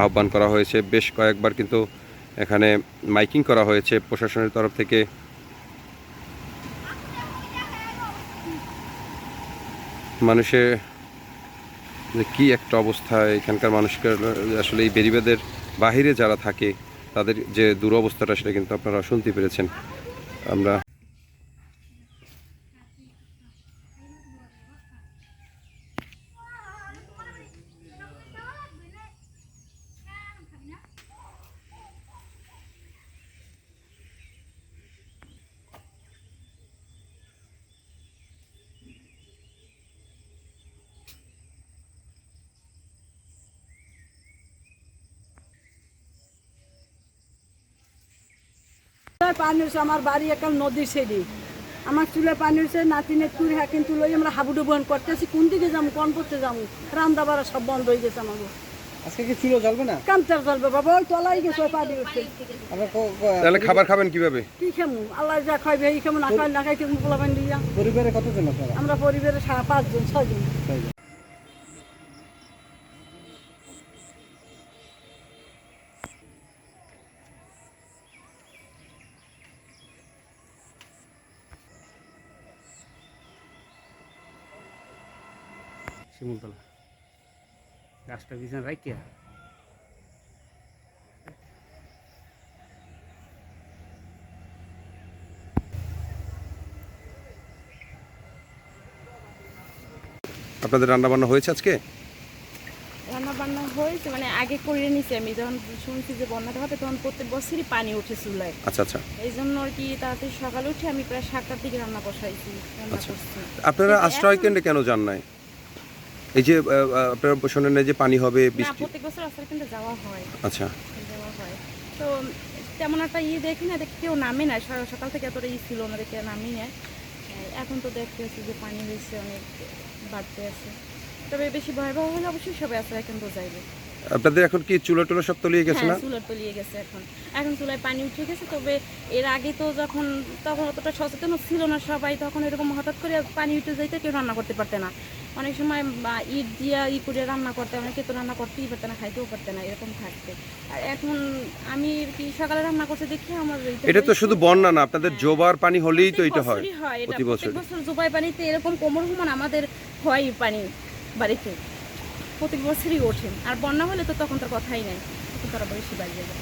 আহ্বান করা হয়েছে। বেশ কয়েকবার কিন্তু এখানে মাইকিং করা হয়েছে প্রশাসনের তরফ থেকে। মানুষের কি একটা অবস্থা, এখানকার মানুষকে আসলে এই বেরিবেদের বাহিরে যারা থাকে, তাদের যে দুরবস্থাটা, সেটা কিন্তু আপনারা শুনতে পেরেছেন। আমরা চুলায় পানি হয়েছে আমার বাড়ি একাল নদীর সেদি আমার চুলে পানি হয়েছে নাতিনের তুই হ্যাঁ কিন্তু লই আমরা হাবুডু বহন করতেছি কোন দিকে যাব কোন করতে যাব? রান্না বাড়া সব বন্ধ হয়ে গেছে আমার আজকে কি চুলো জ্বলবে না? কামচার চলবে বাবা ওই তলাই গেছে পানি উঠছে আপনার ক- ক- তাহলে খাবার খাবেন কীভাবে? কি খেমু? আল্লাহ যা খাইবে এই খেমু না খাই না খাই খেমু পোলা পানি দিয়া পরিবারে কতজন আপনারা? আমরা পরিবারে পাঁচজন ছয়জন। ছয়জন। শিমুলতলা গাছটা পিছনে রাখিয়া আপনাদের রান্না বান্না হয়েছে আজকে? রান্না বান্না হয়েছে মানে আগে করে নিছি আমি যখন শুনছি যে বন্যাটা হবে তখন প্রত্যেক বছরই পানি উঠে চুলায়। আচ্ছা আচ্ছা। এই জন্য আর কি তাড়াতাড়ি সকালে উঠে আমি প্রায় সাতটার দিকে রান্না বসাইছি রান্না আচ্ছা। করছি। আপনারা আশ্রয় কেন্দ্রে কেন যান নাই? এই যে আপনার শোনেন যে পানি হবে বৃষ্টি? প্রত্যেক বছর আসলে কিন্তু যাওয়া হয়। আচ্ছা। যাওয়া হয়। তো তেমন একটা ইয়ে দেখি না দেখ কেউ নামে না সকাল সকাল থেকে এতটা ই ছিল আমাদের কেউ নামি না এখন তো দেখতেছি যে পানি হয়েছে অনেক বাড়তে আছে। তবে বেশি ভয়াবহ হলে অবশ্যই সবাই আসলে কিন্তু যাইবে। আপনাদের এখন কি চুলো টুলো সব তলিয়ে গেছে না? হ্যাঁ চুলার তলিয়ে গেছে এখন। এখন চুলায় পানি উঠে গেছে তবে এর আগে তো যখন তখন অতটা সচেতন ছিল না সবাই তখন এরকম হঠাৎ করে পানি উঠে যাইতে কেউ রান্না করতে পারতে না। অনেক সময় ইট দিয়া ই করে রান্না করতে অনেকে তো রান্না করতেই পারতে না খাইতেও পারতে না এরকম থাকতে আর এখন আমি কি সকালে রান্না করতে দেখি আমার এটা তো শুধু বন্যা না আপনাদের জোবার পানি হলেই তো এটা হয় প্রতি বছর জোবাই পানিতে এরকম কোমর হুমন আমাদের হয় পানি বাড়িতে। প্রত্যেক বছরই ওঠেন আর বন্যা হলে তো তখন তার কথাই নাই। তখন তারা বেশি বাড়িয়ে যায়